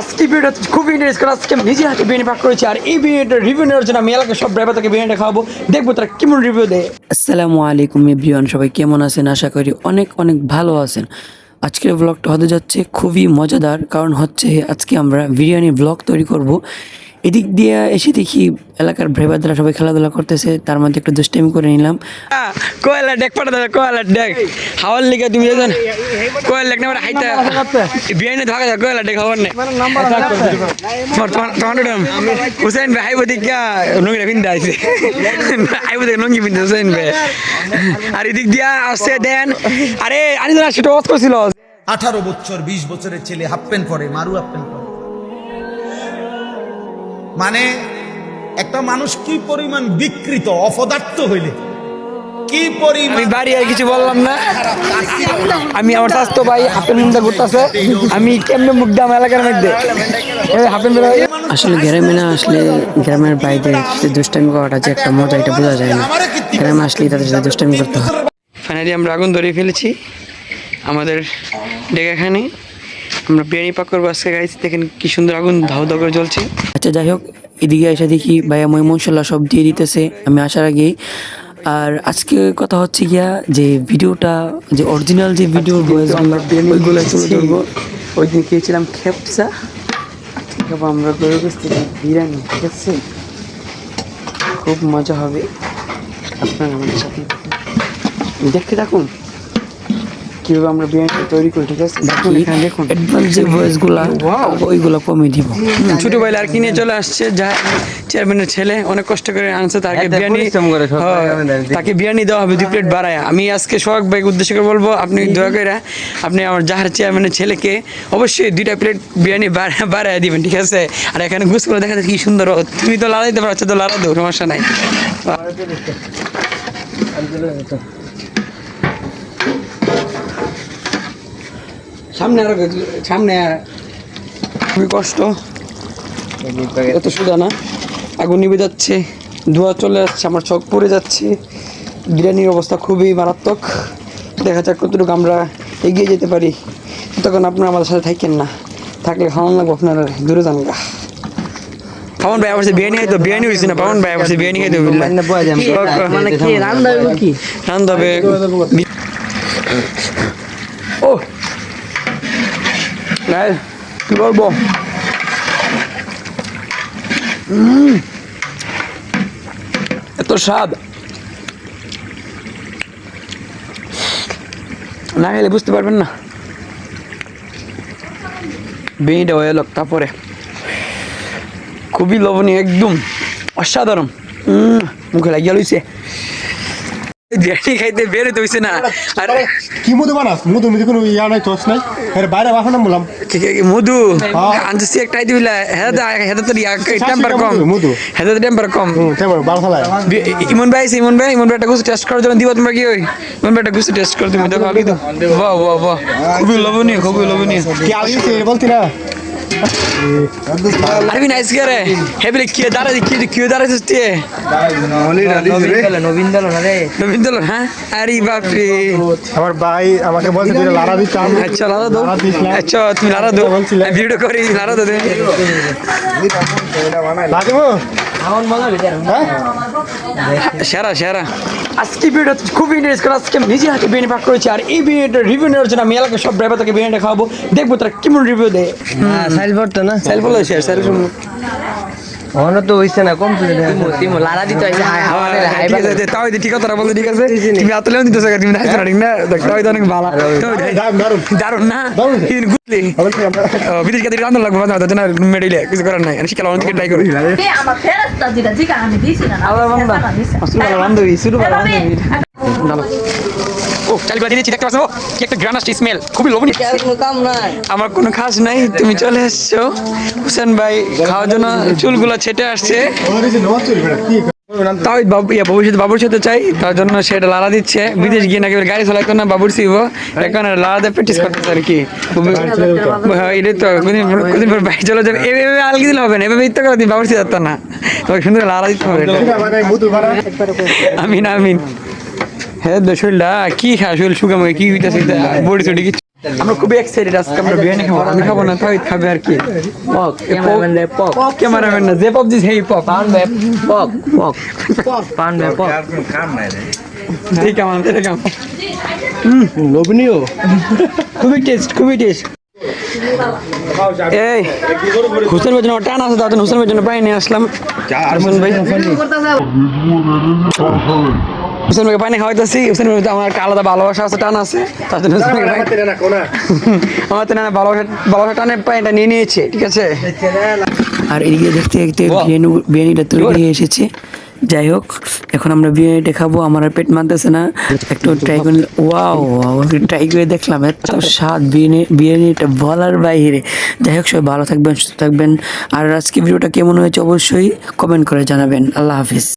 আজকে ভিডিওটা খুবই ইন্টারেস্ট আজকে নিজে হাতে বিরিয়ানি পাক করেছি আর এই বিরিয়ানিটা রিভিউ নেওয়ার জন্য আমি এলাকার সব ড্রাইভার থেকে বিরিয়ানিটা খাওয়াবো। দেখব তারা কেমন রিভিউ দেয়। আসসালামু আলাইকুম এভরিওয়ান, সবাই কেমন আছেন? আশা করি অনেক অনেক ভালো আছেন। আজকের ব্লগটা হতে যাচ্ছে খুবই মজাদার, কারণ হচ্ছে আজকে আমরা বিরিয়ানি ব্লগ তৈরি করব। এদিক দিয়ে এসে দেখি এলাকার ভ্রেবাদরা সবাই খেলাধুলা করতেছে তার মধ্যে একটু দুষ্টামি করে নিলাম। কোয়েলা ডেক পাঠা দাদা কোয়েলা ডেক হাওয়ার লিগে তুমি জানেন কোয়েলা ডেক হাইতা কোয়েলা ডেক হাওয়ার নেই তোমার তোমার তোমার হুসেন ভাই হাইবো দিকা নঙ্গি আইছে। হাইবো দিকে নঙ্গি ভিন্দা হুসেন ভাই। আর এদিক দিয়া আসছে দেন আরে আনি না সেটা অফ করছিল আঠারো বছর বিশ বছরের ছেলে হাফ প্যান্ট পরে মারু হাফ প্যান্ট পরে মানে একটা মানুষ কি পরিমাণ বিকৃত অপদার্থ হইলে? কি পরিমাণ বাড়ি আর কিছু বললাম না। আমি আমার স্বাস্থ্য ভাই হাফের মধ্যে ঘুরতেছে। আমি কেমনে মুখ দাম এলাকার মধ্যে? হাফেন আসলে গ্রামে না আসলে গ্রামের বাইরে দুষ্টামি করাটা যে একটা মজা এটা বোঝা যায় না। গ্রামে আসলেই তাদের সাথে দুষ্টামি করতে হয়। ফাইনালি আমরা আগুন ধরিয়ে ফেলেছি। আমাদের ডেকাখানে। আমরা বিরিয়ানি পাক করব আজকে গাইছি দেখেন কি সুন্দর আগুন ধাউ ধাউ করে জ্বলছে। আচ্ছা যাই হোক, এদিকে এসে দেখি ভাইয়া মই মশলা সব দিয়ে দিতেছে, আমি আসার আগেই। আর আজকে কথা হচ্ছে গিয়া যে ভিডিওটা, যে অরিজিনাল যে ভিডিও ওই দিন খেয়েছিলাম খেপসা। আমরা গরু গোস্তি বিরিয়ানি ঠিক আছে খুব মজা হবে। আপনারা আমাদের সাথে দেখতে থাকুন। কীভাবে আমরা বিরিয়ানি তৈরি করি ঠিক আছে? দেখুন এখানে দেখুন। অ্যাডভান্স যে ভয়েসগুলা ওইগুলো কমে দিব। ছোট ভাই আর কিনে চলে আসছে যা চেয়ারম্যানের ছেলে অনেক কষ্ট করে আনছে তাকে বিরিয়ানি হ্যাঁ, তাকে বিরিয়ানি দেওয়া হবে দুই প্লেট বাড়ায়। আমি আজকে সোহাগ ভাইকে উদ্দেশ্য করে বলব আপনি দয়া করে আপনি আমার যাহার চেয়ারম্যানের ছেলেকে অবশ্যই দুইটা প্লেট বিরিয়ানি বাড়ায় দিবেন ঠিক আছে? আর এখানে গুছগুলো দেখা যাচ্ছে কি সুন্দর তুমি তো লাড়া দিতে পারছ তো লাড়া দেবো সমস্যা নাই। সামনে আরও সামনে খুবই কষ্ট। এত সোজা না। আগুন নিভে যাচ্ছে ধোঁয়া চলে যাচ্ছে আমার চোখ পড়ে যাচ্ছে। বিরিয়ানির অবস্থা খুবই মারাত্মক। দেখা যাক কতটুকু আমরা এগিয়ে যেতে পারি। তখন আপনারা আমাদের সাথে থাকেন না। থাকলে খাওয়ান লাগবো আপনারা দূরে যান গা। পাবন ভাই আমার সাথে বিরিয়ানি খাইতো বিরিয়ানি হয়েছে না? পাবন ভাই খাইতো মানে কি রান্না কি? রান্না হবে ও নাই কি বলব এত স্বাদ না খেলে বুঝতে পারবেন না বেনিটা হয়ে এলো তারপরে খুবই লবণীয় একদম অসাধারণ মুখে লাগিয়ে লইছে বিরিয়ানি খাইতে বেরোতে হইছে না। আর কি মধু বানাস? মধু মধু কোনো ইয়া নাই তোস নাই। এর বাইরে বাসা না বললাম কি- কি- কি মধু? হ্যাঁ। আনতেছি একটা আইতে বিলা হেদা হেদা তো টেম্পার কম। মধু। হেদা তো টেম্পার কম। হুম তেমন বারো সালায় বি- ইমন ভাই ইমন ভাই ইমন ভাই একটা গুছো টেস্ট করার জন্য দিব তোমরা কি ওই? ইমন ভাই একটা গুছো টেস্ট করে তুমি দেখো আগে তো। বাহ বাহ বাহ খুবই লবণীয় খুবই লবণীয় কি আসিস বলতি না? আরবি নাইস করে হেবলে কি দাঁড়া কি কি দাঁড়া সুস্তি নবীন দল হ্যাঁ? আরে বাপ রে আমার ভাই আমাকে বলছে তুই লারা দিতাম আচ্ছা লারা দো লারা দিস না। আচ্ছা তুমি লারা দো বলছিলে। ভিডিও করি লারা দো দে লাগিব হ্যাঁ? সেরা সেরা। আজকে ভিডিও খুব ইন্টারেস্ট করে আজকে আমি নিজে হাতে বিরিয়ানি পাক করেছি আর এই বিরিয়ানিটা রিভিউ নেওয়ার জন্য আমি এলাকার সব ড্রাইভার তাকে বিরিয়ানিটা খাওয়াবো। দেখব তারা কেমন রিভিউ দেয়। সাইল পড়তো না? সেল বলো অন্য তো হইছে না কমপ্লিট তিমো লারা দিতে হইছে হাই হাই তাও ঠিক কথা বলতে ঠিক আছে? তুমি আতলেও দিতে চাই তুমি না ঠিক না? তাও অনেক ভালো দারুণ, না। ইন গুলি। বিদেশ কাদের রান্না লাগবে না তাদের না? মেডিলে কিছু করার নাই। আমি শিকালা অনেক ট্রাই করি। আমার ফেরতটা যেটা জিগা আমি দিছি না আল্লাহ বান্দা। শুরু ভালো শুরু ভালো বান্ধবী ও চাল বাদি দিচ্ছি দেখতে পাচ্ছ কি একটা গ্রানাস স্মেল খুবই লোভনীয়। আমার কোনো খাস নাই তুমি চলে এসছো। হুসেন ভাই খাওয়ার জন্য চুলগুলো ছেটে আসছে। তাও বাবু ভবিষ্যতে বাবুর সাথে চাই তার জন্য সেটা লাড়া দিচ্ছে। বিদেশ গিয়ে নাকি গাড়ি চালাইতো না বাবুর সিব এখন লাড়া দিয়ে প্র্যাকটিস করতেছে আর কি। হ্যাঁ, এটাই তো কোনদিন পর বাইক চলে যাবে। এভাবে আলগি দিলে হবে না এভাবে ইত্যা করে দিন বাবুর সিব না। তোমাকে সুন্দর লাড়া দিতে হবে। এটা। মানে আমিন আমিন হ্যাঁ শরীরটা কি খা শরীর শুকাম কি হইতেছে বডি চডি কি আমরা খুবই এক্সাইটেড আজকে আমরা বিরিয়ানি খাব। আমি খাব না তাই খাবে আর কি। পক ক্যামেরাম্যান পক। ক্যামেরাম্যান না যে পপ দিস হেই পপ পান বে পক পক। পান বে পক। ঠিক আমার ঠিক আমার লোভনীয়। খুবই টেস্ট খুবই টেস্ট এই হুসেন ভাই জন্য টান আছে তাদের হুসেন ভাই জন্য পানি নিয়ে আসলাম। আর হুসেন ভাই। হুসেন ভাইকে পানি খাওয়াইতেছি। হুসেন ভাই আমার একটা আলাদা ভালোবাসা আছে টান আছে। তার জন্য হুসেন পানি- আমার তো না। ভালোবাসা ভালোবাসা টানে পানিটা নিয়ে নিয়েছে ঠিক আছে? আর এদিকে দেখতে দেখতে বিরিয়ানি বিরিয়ানিটা তৈরি হয়ে এসেছে। যাই হোক এখন আমরা বিরিয়ানিটা খাব আমার আর পেট মানতেছে না। একটু ট্রাই করে ওয়াও ট্রাই করে দেখলাম এত স্বাদ বিরিয়ানি বিরিয়ানিটা বলার বাইরে। যাই হোক সবাই ভালো থাকবেন সুস্থ থাকবেন। আর আজকে ভিডিওটা কেমন হয়েছে অবশ্যই কমেন্ট করে জানাবেন। আল্লাহ হাফিজ।